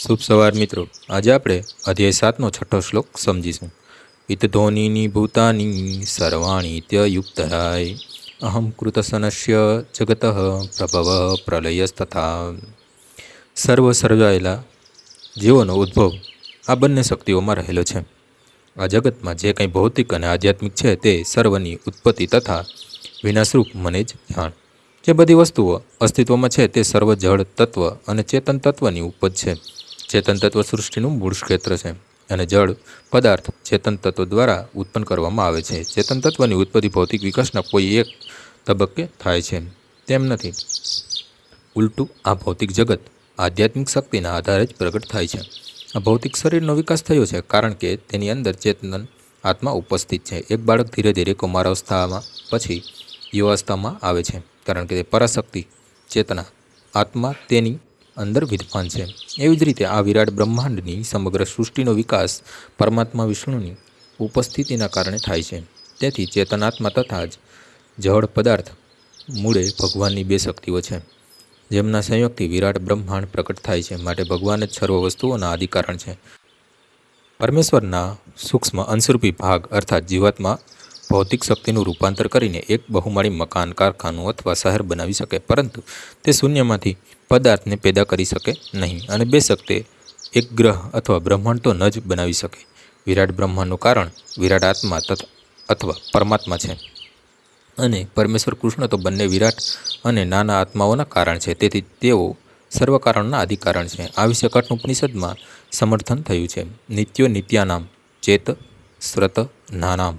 શુભ સવાર મિત્રો. આજે આપણે અધ્યાય સાતનો છઠ્ઠો શ્લોક સમજીશું. ઇતધ્વનિની ભૂતાની સર્વાણી ત્યયુક્તરાય અહમ કૃતસનસ્ય જગત પ્રભવ પ્રલયસ્તથા. સર્વ સર્જાયેલા જીવોનો ઉદ્ભવ આ બંને શક્તિઓમાં રહેલો છે. આ જગતમાં જે કંઈ ભૌતિક અને આધ્યાત્મિક છે તે સર્વની ઉત્પત્તિ તથા વિનાશરૂપ મને જ જાણ. જે બધી વસ્તુઓ અસ્તિત્વમાં છે તે સર્વ જળ તત્વ અને ચેતન તત્વની ઉપજ છે. ચેતન તત્વ સૃષ્ટિનું મૂળ ક્ષેત્ર છે અને જળ, પદાર્થ, ચેતન તત્વ દ્વારા ઉત્પન્ન કરવામાં આવે છે. ચેતન તત્વની ઉત્પત્તિ ભૌતિક વિકાસના કોઈ એક તબક્કે થાય છે. તેમ નથી. ઉલટું, આ ભૌતિક જગત આધ્યાત્મિક શક્તિના આધારે જ પ્રગટ થાય છે. આ ભૌતિક શરીરનો વિકાસ થયો છે કારણ કે તેની અંદર ચેતન આત્મા ઉપસ્થિત છે. એક બાળક ધીરે ધીરે કુમારાવસ્થામાં પછી યુવાવસ્થામાં આવે છે કારણ કે તે પરાશક્તિ ચેતના આત્મા તેની અંદર વિદ્વાન છે. એવી જ રીતે આ વિરાટ બ્રહ્માંડની સમગ્ર સૃષ્ટિનો વિકાસ પરમાત્મા વિષ્ણુની ઉપસ્થિતિના કારણે થાય છે. તેથી ચેતનાત્મા તથા જ જળ પદાર્થ મૂળે ભગવાનની બે શક્તિઓ છે. જેમના સંયોગથી વિરાટ બ્રહ્માંડ પ્રકટ થાય છે, માટે ભગવાન જ સર્વ વસ્તુઓના આદિકારણ છે. પરમેશ્વરના સૂક્ષ્મ અંશરૂપી ભાગ અર્થાત જીવાત્મા ભૌતિક શક્તિનું રૂપાંતર કરીને એક બહુમાળી મકાન, કારખાનું અથવા શહેર બનાવી શકે, પરંતુ તે શૂન્યમાંથી પદાર્થને પેદા કરી શકે નહીં અને બેશક તે એક ગ્રહ અથવા બ્રહ્માંડ તો ન જ બનાવી શકે. વિરાટ બ્રહ્માંડનું કારણ વિરાટ આત્મા તથા અથવા પરમાત્મા છે. અને પરમેશ્વર કૃષ્ણ તો બંને વિરાટ અને નાના આત્માઓના કારણ છે. તેથી તેઓ સર્વકારણના આદિકારણ છે. આ વિશે કઠ ઉપનિષદમાં સમર્થન થયું છે. નિત્યો નિત્યાનામ ચેત સ્રત નાનામ.